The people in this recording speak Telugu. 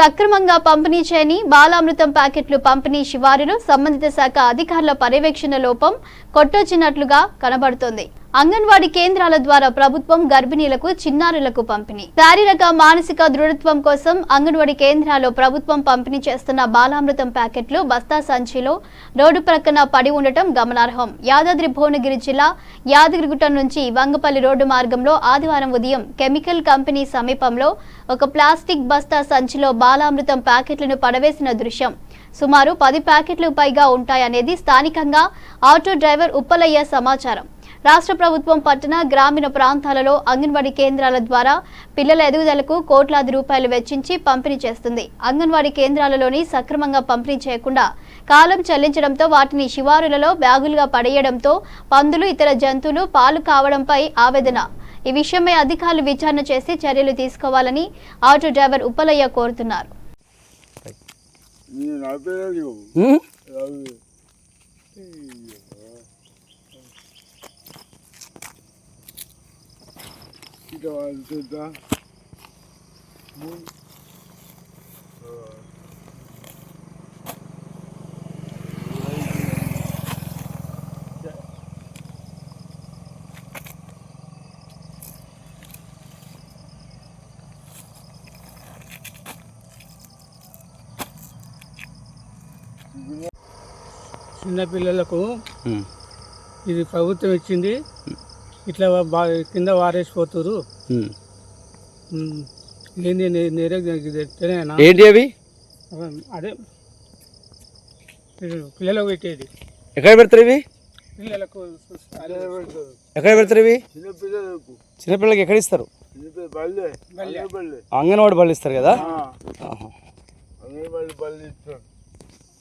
సక్రమంగా పంపిణీ చేయని బాలామృతం ప్యాకెట్లు పంపిణీ శివారులు సంబంధిత శాఖ అధికారుల పర్యవేక్షణ లోపం కొట్టొచ్చినట్లుగా కనబడుతోంది. అంగన్వాడీ కేంద్రాల ద్వారా ప్రభుత్వం గర్భిణీలకు చిన్నారులకు పంపిణీ. శారీరక మానసిక దృఢత్వం కోసం అంగన్వాడీ కేంద్రాల్లో ప్రభుత్వం పంపిణీ చేస్తున్న బాలామృతం ప్యాకెట్లు బస్తా సంచిలో రోడ్డు ప్రక్కన పడి ఉండటం గమనార్హం. యాదాద్రి భువనగిరి జిల్లా యాదగిరిగుట్ట నుంచి వంగపల్లి రోడ్డు మార్గంలో ఆదివారం ఉదయం కెమికల్ కంపెనీ సమీపంలో ఒక ప్లాస్టిక్ బస్తా సంచిలో బాలామృతం ప్యాకెట్లను పడవేసిన దృశ్యం. సుమారు పది ప్యాకెట్లు పైగా ఉంటాయనేది స్థానికంగా ఆటో డ్రైవర్ ఉప్పలయ్య సమాచారం. రాష్ట్ర ప్రభుత్వం పట్టణ గ్రామీణ ప్రాంతాలలో అంగన్వాడీ కేంద్రాల ద్వారా పిల్లల ఎదుగుదలకు కోట్లాది రూపాయలు వెచ్చించి పంపిణీ చేస్తుంది. అంగన్వాడీ కేంద్రాలలోని సక్రమంగా పంపిణీ చేయకుండా కాలం చెల్లించడంతో వాటిని శివారులలో బ్యాగులుగా పడేయడంతో పందులు ఇతర జంతువులు పాలు కావడంపై ఆవేదన. ఈ విషయమై అధికారులు విచారణ చేసి చర్యలు తీసుకోవాలని ఆటో డ్రైవర్ ఉప్పలయ్య కోరుతున్నారు. ఇక వెళ్తుందా చిన్నపిల్లలకు. ఇది ప్రభుత్వం ఇచ్చింది. ఇట్లా బా కింద వారేసిపోతురు ఏంది నేరే ఏంటి అవి? అదే పిల్లలకు పెట్టేది. ఎక్కడ పెడతారు ఇవి? పిల్లలకు ఎక్కడ పెడతారు ఇవి? చిన్నపిల్లలకు చిన్నపిల్లలకి ఎక్కడ ఇస్తారు? అంగన్వాడి బళ్ళు ఇస్తారు కదా?